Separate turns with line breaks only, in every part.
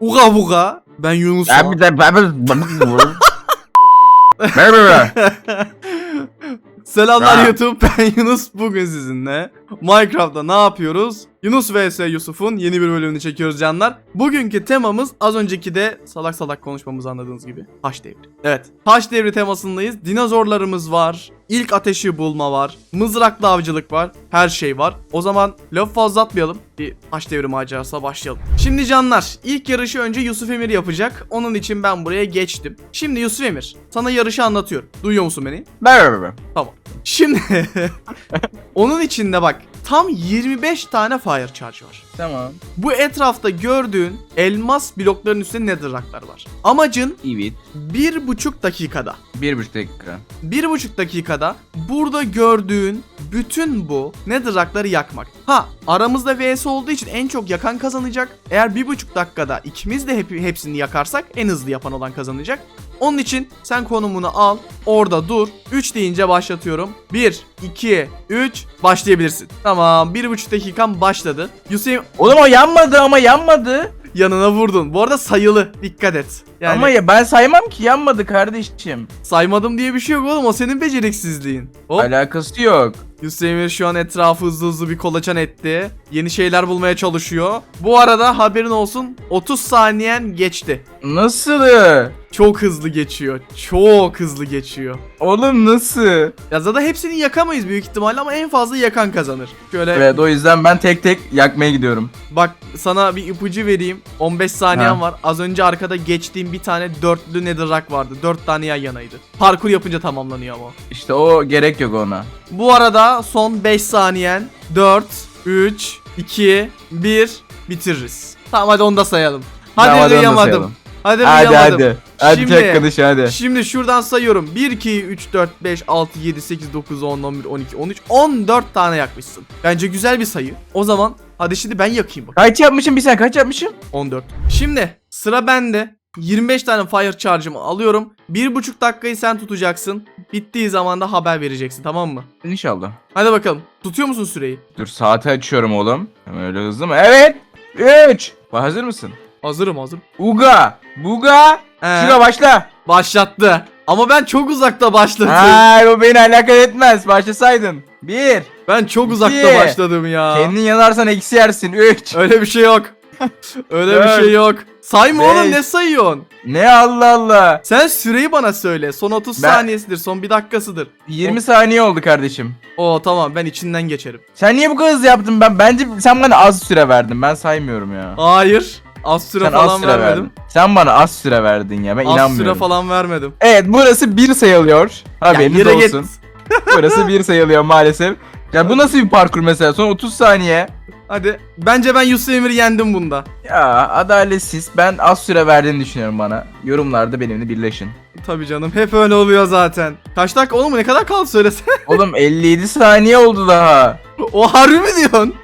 Uga buga. Ben Yunus.
Ben bir de ben Merhaba.
Selamlar. YouTube ben Yunus bugün sizinle Minecraft'ta ne yapıyoruz? Yunus vs Yusuf'un yeni bir bölümünü çekiyoruz canlar. Bugünkü temamız az önceki de salak salak konuşmamızı anladığınız gibi taş devri. Evet taş devri temasındayız. Dinozorlarımız var. İlk ateşi bulma var. Mızraklı avcılık var. Her şey var. O zaman laf fazla atmayalım. Bir taş devri macerasına başlayalım. Şimdi canlar ilk yarışı önce Yusuf Emir yapacak. Onun için ben buraya geçtim. Şimdi Yusuf Emir sana yarışı anlatıyorum. Duyuyor musun beni?
Merhaba.
Tamam. Şimdi onun içinde bak tam 25 tane fire charge var.
Tamam.
Bu etrafta gördüğün elmas blokların üstünde netherracklar var. Amacın
Evet.
bir buçuk dakikada
Bir buçuk dakika.
bir buçuk dakikada burada gördüğün bütün bu netherrackları yakmak. Ha aramızda vs olduğu için en çok yakan kazanacak. Eğer bir buçuk dakikada ikimiz de hep, hepsini yakarsak en hızlı yapan olan kazanacak. Onun için sen konumunu al, orada dur. 3 deyince başlatıyorum. 1, 2, 3, başlayabilirsin. Tamam, 1,5 dakikan başladı. Yusuf
Oğlum o yanmadı ama yanmadı.
yanına vurdun. Bu arada sayılı, dikkat et. Yani
Ama ya ben saymam ki yanmadı kardeşim.
saymadım diye bir şey yok oğlum, o senin beceriksizliğin. Hop.
Alakası yok.
Yusuf Emir şu an etrafı hızlı hızlı bir kolaçan etti. Yeni şeyler bulmaya çalışıyor. Bu arada haberin olsun 30 saniyen geçti.
Nasıl?
Çok hızlı geçiyor. Çok hızlı geçiyor.
Oğlum nasıl?
Ya zaten hepsini yakamayız büyük ihtimalle ama en fazla yakan kazanır. Şöyle
Evet o yüzden ben tek tek yakmaya gidiyorum.
bak sana bir ipucu vereyim. 15 saniyen
Ha.
var. Az önce arkada geçtiğim bir tane dörtlü netherrack vardı. 4 tane yan yanaydı. Parkur yapınca tamamlanıyor ama.
İşte o gerek yok ona.
Bu arada son 5 saniyen 4, 3, 2, 1 bitiririz. Tamam hadi onu da sayalım. Hadi
Tamam, hadi onu da
duyamadım.
sayalım.
Hadi,
Hadi hadi. Hadi
Şimdi-
tek konuşu hadi.
Şimdi şuradan sayıyorum. 1, 2, 3, 4, 5, 6, 7, 8, 9, 10, 11, 12, 13, 14 tane yakmışsın. Bence güzel bir sayı. O zaman hadi şimdi ben yakayım bak.
Kaç yapmışım bir sen kaç yapmışım?
14. Şimdi sıra bende. 25 tane fire charge'ımı alıyorum. 1,5 dakikayı sen tutacaksın. Bittiği zaman da haber vereceksin tamam mı?
İnşallah.
Hadi bakalım. Tutuyor musun süreyi?
Dur saati açıyorum oğlum. Hemen öyle hızlı mı? Evet. 3. Hazır mısın?
Hazırım hazırım.
Uga. Buga.
Ee,
Şuna başla.
başlattı. Ama ben çok uzakta başladım.
Hayır o beni alakadar etmez. Başlasaydın. 1.
Ben çok uzakta
İki.
başladım ya.
Kendin yanarsan eksi yersin. 3.
Öyle bir şey yok. Öyle bir şey yok. Sayma
Beş.
oğlum ne sayıyorsun?
Ne Allah Allah.
Sen süreyi bana söyle. Son 30
Ben-
saniyesidir. Son bir dakikasıdır.
20 saniye oldu kardeşim.
Oo tamam ben içinden geçerim.
Sen niye bu kadar hızlı yaptın? Ben bence sen bana az süre verdin. Ben saymıyorum ya.
Hayır. Az süre
sen
falan
az süre
vermedim.
verdin. Sen bana az süre verdin ya. Ben
Az
inanmıyorum.
süre falan vermedim.
Evet burası bir sayılıyor. Haberiniz
yürü git.
olsun. burası bir sayılıyor maalesef. Ya bu nasıl bir parkur mesela? Son 30 saniye.
Hadi. Bence ben Yusuf Emir'i yendim bunda.
Ya adaletsiz. Ben az süre verdiğini düşünüyorum bana. Yorumlarda benimle birleşin.
Tabii canım. Hep öyle oluyor zaten. Kaç dakika oğlum ne kadar kaldı söylesene.
Oğlum 57 saniye oldu daha.
o harbi mi diyorsun?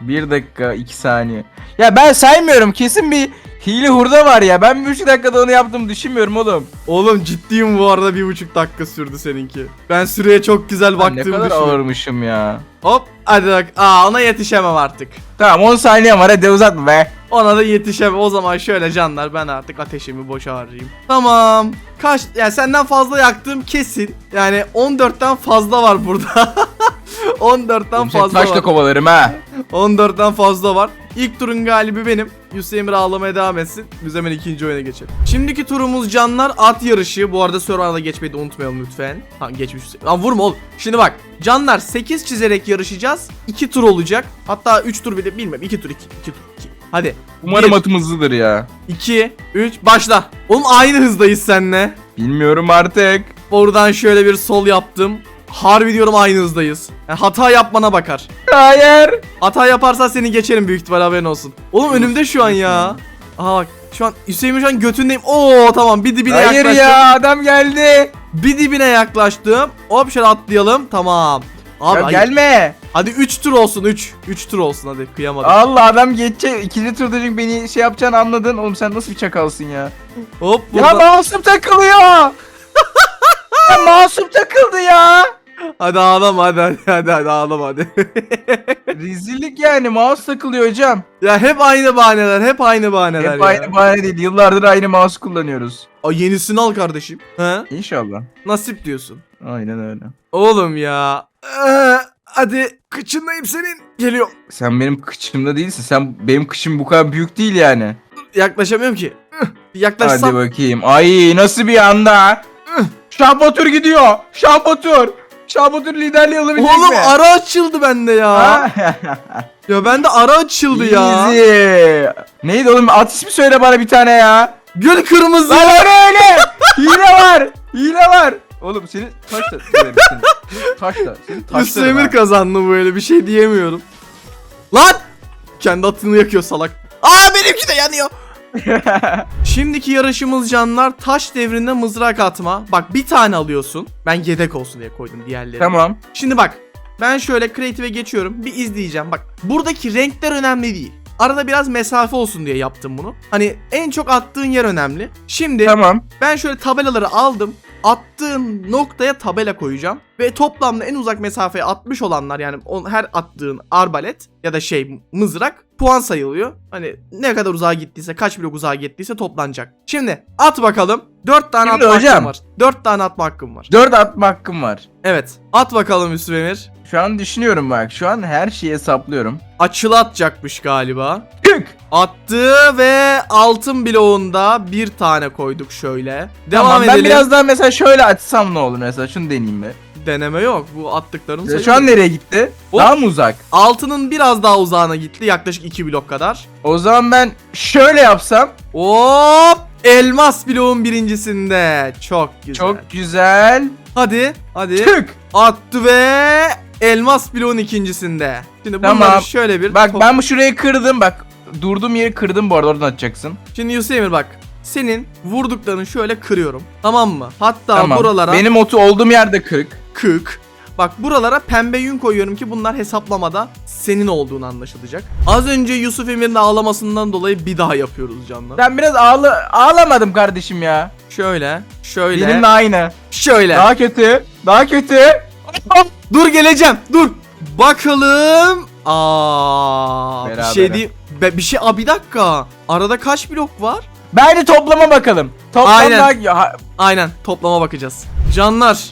1 dakika 2 saniye. Ya ben saymıyorum. Kesin bir hile hurda var ya. Ben bir 3 dakikada onu yaptım düşünmüyorum oğlum.
Oğlum ciddiyim bu arada bir buçuk dakika sürdü seninki. Ben süreye çok güzel baktığımı
ne kadar
düşünüyorum.
ağırmışım ya.
Hop hadi bak. Aa ona yetişemem artık.
Tamam 10 saniye var hadi uzatma be.
Ona da yetişemem. O zaman şöyle canlar ben artık ateşimi boşa harcayayım. Tamam. Kaç yani senden fazla yaktığım kesin. Yani 14'ten fazla var burada. 14'ten
Oğlum seni
fazla
taşla
var.
kovalarım ha.
14'ten fazla var. İlk turun galibi benim. Yusuf Emir ağlamaya devam etsin. Biz hemen ikinci oyuna geçelim. Şimdiki turumuz canlar at yarışı. Bu arada Survivor'da geçmeyi de unutmayalım lütfen. Ha geçmiş. Lan vurma oğlum. Şimdi bak. Canlar 8 çizerek yarışacağız. 2 tur olacak. Hatta 3 tur bile bilmem. 2 tur 2. 2 tur 2. Hadi.
Umarım
Bir.
atım hızlıdır ya.
2 3 başla. Oğlum aynı hızdayız seninle.
Bilmiyorum artık.
Oradan şöyle bir sol yaptım. Harbi diyorum aynı hızdayız. Yani hata yapmana bakar.
Hayır.
Hata yaparsan seni geçerim büyük ihtimal haberin olsun. Oğlum önümde şu an ya. Aha bak şu an Hüseyin şu an götündeyim. Oo tamam bir dibine
Hayır
yaklaştım.
ya adam geldi.
Bir dibine yaklaştım. Hop şöyle atlayalım. Tamam. Abi
Ya
hayır.
gelme.
Hadi 3 tur olsun 3. 3 tur olsun hadi kıyamadım.
Allah adam geçecek. İkinci turda çünkü beni şey yapacağını anladın. Oğlum sen nasıl bir çakalsın ya.
Hop
Ya
burada.
masum takılıyor. Ya masum takıldı ya.
Hadi ağlama hadi hadi hadi, hadi ağlama hadi.
Rezillik yani mouse takılıyor hocam.
ya hep aynı bahaneler hep aynı bahaneler
Hep
ya.
aynı bahane değil. Yıllardır aynı mouse kullanıyoruz.
Ay yenisini al kardeşim. He?
İnşallah.
Nasip diyorsun.
Aynen öyle.
Oğlum ya. Ee, hadi kıçındayım senin. Geliyor.
Sen benim kıçımda değilsin. Sen benim kıçım bu kadar büyük değil yani.
Yaklaşamıyorum ki. Bir yaklaşsam.
Hadi bakayım. Ay nasıl bir anda? Şahbatür gidiyor. Şahbatür. Şahbatür liderliği alabilecek
Oğlum
mi?
ara açıldı bende ya. Ya bende ara açıldı ya.
Easy. Neydi oğlum? At ismi söyle bana bir tane ya.
Gül kırmızı.
Lan öyle öyle. Hile var. Hile var. Oğlum senin taş da. Senin taş da. Senin taşların
Yusuf Emir
ha.
kazandı böyle bir şey diyemiyorum. Lan! Kendi atını yakıyor salak. Aa benimki de yanıyor. Şimdiki yarışımız canlar taş devrinde mızrak atma. Bak bir tane alıyorsun. Ben yedek olsun diye koydum diğerlerini.
tamam.
Şimdi bak ben şöyle creative'e geçiyorum. Bir izleyeceğim. Bak buradaki renkler önemli değil. Arada biraz mesafe olsun diye yaptım bunu. Hani en çok attığın yer önemli. Şimdi
Tamam.
ben şöyle tabelaları aldım. Attığın noktaya tabela koyacağım. Ve toplamda en uzak mesafeye atmış olanlar yani on, her attığın arbalet ya da şey mızrak puan sayılıyor. Hani ne kadar uzağa gittiyse kaç blok uzağa gittiyse toplanacak. Şimdi at bakalım. 4 tane
Şimdi
atma
hocam.
hakkım var. 4 tane atma hakkım var.
Dört atma hakkım var.
Evet. At bakalım Yusuf Emir.
Şu an düşünüyorum bak. Şu an her şeyi hesaplıyorum.
Açılı atacakmış galiba.
Tık.
Attı ve altın bloğunda bir tane koyduk şöyle. Devam
tamam, ben
edelim.
biraz daha mesela şöyle açsam ne olur mesela şunu deneyeyim bir.
Deneme yok. Bu attıkların.
Şu an nereye gitti?
Hop.
Daha mı uzak?
Altının biraz daha uzağına gitti. Yaklaşık 2 blok kadar.
O zaman ben şöyle yapsam
Hop! Elmas bloğun birincisinde. Çok güzel.
çok güzel.
Hadi. Hadi.
Tık.
Attı ve elmas bloğun ikincisinde. Şimdi bunları
Tamam.
şöyle bir
Bak ben bu şurayı kırdım bak. Durduğum yeri kırdım bu arada oradan atacaksın.
Şimdi Yusuf Emir bak. Senin vurduklarını şöyle kırıyorum. Tamam mı? Hatta
tamam.
buralara
Benim otu olduğum yerde kırık.
Kık. Bak buralara pembe yün koyuyorum ki bunlar hesaplamada senin olduğunu anlaşılacak. Az önce Yusuf Emir'in ağlamasından dolayı bir daha yapıyoruz canlar.
Ben biraz ağla ağlamadım kardeşim ya.
Şöyle, şöyle,
Benimle aynı.
şöyle.
Daha kötü. Daha kötü.
Dur geleceğim. Dur. Bakalım. Aa, bir şey değil. Be- bir şey. Aa bir dakika. Arada kaç blok var?
Bence toplama bakalım. Toplam
Aynen. Aynen toplama bakacağız. Canlar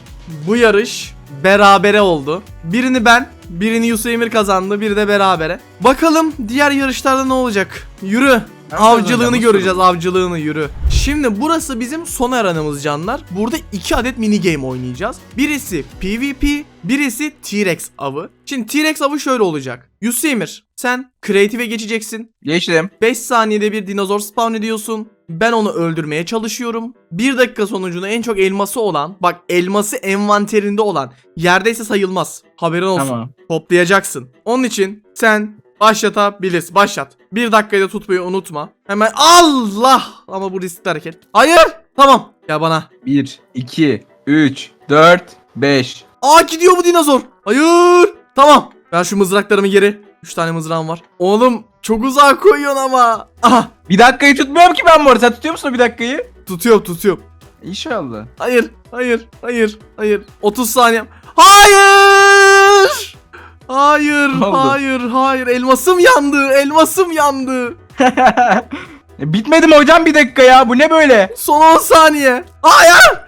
bu yarış berabere oldu. Birini ben, birini Yusuf Emir kazandı, biri de berabere. Bakalım diğer yarışlarda ne olacak? Yürü. Avcılığını göreceğiz, avcılığını yürü. Şimdi burası bizim son aranımız canlar. Burada iki adet mini game oynayacağız. Birisi PvP, birisi T-Rex avı. Şimdi T-Rex avı şöyle olacak. Yusuf Emir, sen kreatife geçeceksin.
Geçtim.
5 saniyede bir dinozor spawn ediyorsun. Ben onu öldürmeye çalışıyorum. 1 dakika sonucunda en çok elması olan, bak elması envanterinde olan, yerdeyse sayılmaz. Haberin olsun.
Tamam.
Toplayacaksın. Onun için sen başlatabilirsin. Başlat. 1 dakikayı da tutmayı unutma. Hemen Allah! Ama bu riskli hareket. Hayır! Tamam. Gel bana.
1, 2, 3, 4, 5.
Aa gidiyor bu dinozor. Hayır! Tamam. Ben şu mızraklarımı geri. 3 tane mızrağım var. Oğlum çok uzağa koyuyorsun ama. Aha.
Bir dakikayı tutmuyorum ki ben bu arada. Sen tutuyor musun o bir dakikayı?
Tutuyorum tutuyorum.
İnşallah.
Hayır, hayır, hayır, hayır. 30 saniye. Hayır! Hayır,
oldu?
hayır, hayır. Elmasım yandı, elmasım yandı.
E, Bitmedi mi hocam bir dakika ya? Bu ne böyle?
Son 10 saniye. Hayır!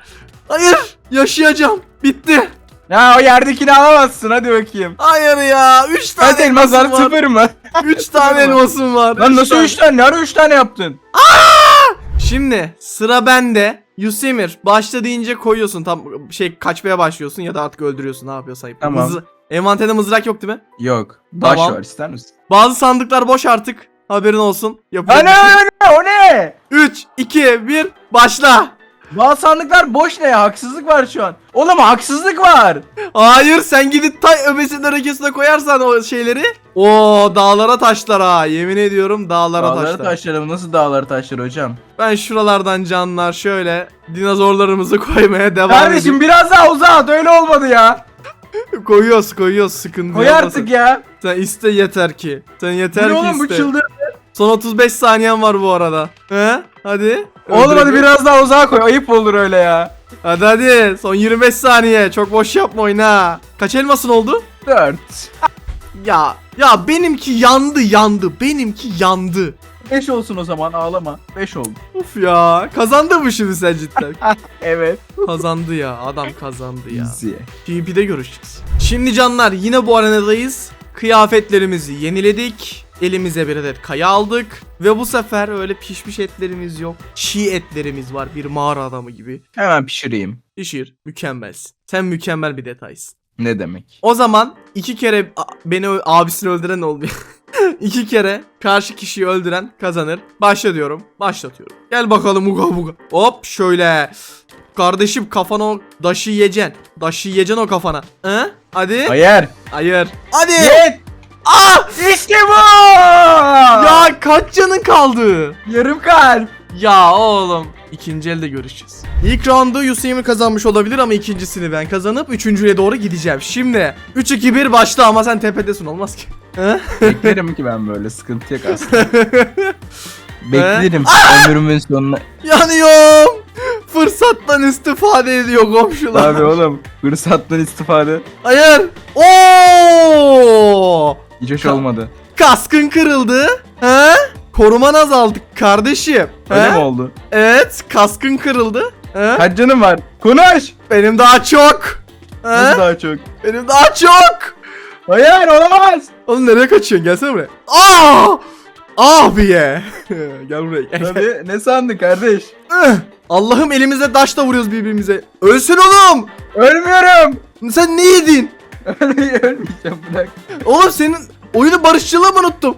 Hayır! Yaşayacağım. Bitti.
Ya o yerdekini alamazsın hadi bakayım.
Hayır ya. 3 tane
Kaç elmas var?
elmasım var.
Sıfır mı?
3 tane elmasım var.
Lan
Üç
nasıl
tane.
3 tane? Ne ara 3 tane yaptın?
Şimdi sıra bende. Yusemir başla deyince koyuyorsun tam şey kaçmaya başlıyorsun ya da artık öldürüyorsun ne yapıyorsan. yap.
Tamam.
Mızra- Envanterde mızrak yok değil mi?
Yok. Baş
Tamam.
var ister misin?
Bazı sandıklar boş artık. Haberin olsun. Yapacak
Ana
bir şey.
o ne?
3, 2, 1, başla.
Bazı sandıklar boş ne ya? Haksızlık var şu an. Oğlum haksızlık var.
Hayır sen gidip tay öbesinin örekesine koyarsan o şeyleri. Oo dağlara taşlara. Yemin ediyorum dağlara,
Dağları
taşlar.
taşları nasıl dağları taşlar hocam?
Ben şuralardan canlar şöyle dinozorlarımızı koymaya devam
Kardeşim biraz daha uzağa öyle olmadı ya.
Koyuyoruz koyuyoruz sıkıntı
Koy artık ya.
Sen iste yeter ki. Sen
Bu
yeter
ne
ki
oğlum bu
iste.
çıldır.
Son 35 saniyen var bu arada. He? Hadi.
Oğlum hadi biraz daha uzağa koy. Ayıp olur öyle ya.
Hadi hadi son 25 saniye. Çok boş yapma oyna. Kaç elmasın oldu?
4.
Ya ya benimki yandı yandı. Benimki yandı.
5 olsun o zaman ağlama. 5 oldu.
Uf ya. Kazandı mı şimdi sen cidden?
Evet.
kazandı ya. Adam kazandı ya.
Easy.
PvP'de görüşeceğiz. Şimdi canlar yine bu arenadayız. Kıyafetlerimizi yeniledik. Elimize bir adet kaya aldık. Ve bu sefer öyle pişmiş etlerimiz yok. Çiğ etlerimiz var bir mağara adamı gibi.
Hemen pişireyim.
Pişir. Mükemmelsin. Sen mükemmel bir detaysın.
Ne demek?
O zaman iki kere beni abisini öldüren olmuyor. iki kere karşı kişiyi öldüren kazanır. Başla diyorum. Başlatıyorum. Gel bakalım uga buga. Hop şöyle. Kardeşim kafana o daşı yiyeceksin. Daşı yiyeceksin o kafana. He? Hadi.
Hayır.
Hayır. Hadi.
Yet.
Ah!
İşte bu.
Ya kaç canın kaldı?
Yarım kalp.
Ya oğlum. İkinci elde görüşeceğiz. İlk roundu Hüseyin kazanmış olabilir ama ikincisini ben kazanıp üçüncüye doğru gideceğim. Şimdi 3-2-1 başla ama sen tepedesin olmaz ki.
Beklerim ki ben böyle sıkıntı yok aslında. Beklerim ömrümün sonuna.
Yanıyorum. Fırsattan istifade ediyor komşular.
Abi oğlum fırsattan istifade
Hayır. Oo!
hiç hoş
Ka-
olmadı.
Kaskın kırıldı. He? Koruman azaldı kardeşim.
Öyle
He?
mi oldu?
Evet, kaskın kırıldı. He?
Kaç canım var? Konuş.
Benim daha çok. He?
Nasıl daha çok?
Benim daha çok.
Hayır olamaz.
Oğlum nereye kaçıyorsun? Gelsene buraya. Aa! Abi ye. gel buraya. Gel.
Tabii ne sandın kardeş?
Ih! Allah'ım elimizde taşla vuruyoruz birbirimize. Ölsün oğlum.
Ölmüyorum.
Sen ne yedin?
Ölmey- Ölmeyeceğim bırak.
Oğlum senin oyunu barışçılığı mı unuttum?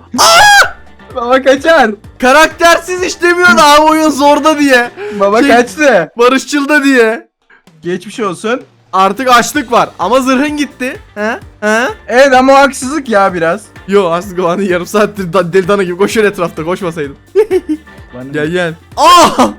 Baba kaçar.
Karaktersiz işlemiyor abi oyun zorda diye.
Baba
Şey-
kaçtı.
Barışçılda diye.
Geçmiş olsun.
Artık açlık var ama zırhın gitti. He? He?
Evet ama o haksızlık ya biraz.
Yo aslında o hani yarım saattir da- deli dana gibi koşuyor etrafta koşmasaydın.
Bana-
Gel gel. Ah!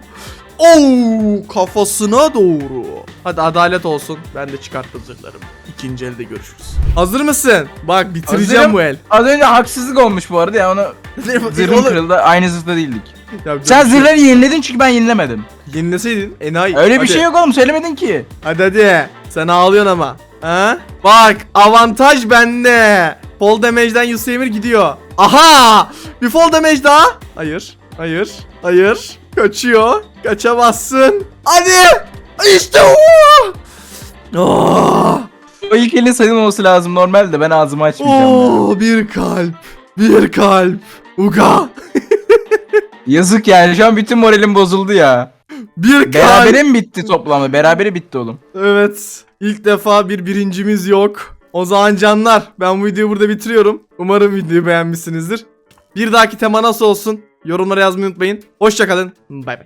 Oo, kafasına doğru. Hadi adalet olsun. Ben de çıkarttım zırhlarımı. İkinci elde görüşürüz. Hazır mısın? Bak bitireceğim
Hazırım.
bu el.
Az önce haksızlık olmuş bu arada ya onu
Oğlum-
kırıldı aynı zırhta değildik.
Ya,
Sen
şey-
zırhları yeniledin çünkü ben yenilemedim.
Yenileseydin enayi.
Öyle
Hadi.
bir şey yok oğlum söylemedin ki.
Hadi hadi. Sen ağlıyorsun ama. Ha? Bak avantaj bende. Fall damage'den Yusaymir gidiyor. Aha! Bir fall damage daha. Hayır. Hayır. Hayır. Kaçıyor. Kaçamazsın. Hadi. İşte o. Oh.
O ilk elin sayılmaması lazım normalde ben ağzımı açmayacağım. ya.
Oo, bir kalp. Bir kalp. Uga.
Yazık yani şu an bütün moralim bozuldu ya.
Bir.
Berabere mi bitti toplamda? Berabere bitti oğlum.
Evet. İlk defa bir birincimiz yok. O zaman canlar ben bu videoyu burada bitiriyorum. Umarım videoyu beğenmişsinizdir. Bir dahaki tema nasıl olsun? Yorumlara yazmayı unutmayın. Hoşçakalın. Bay bay.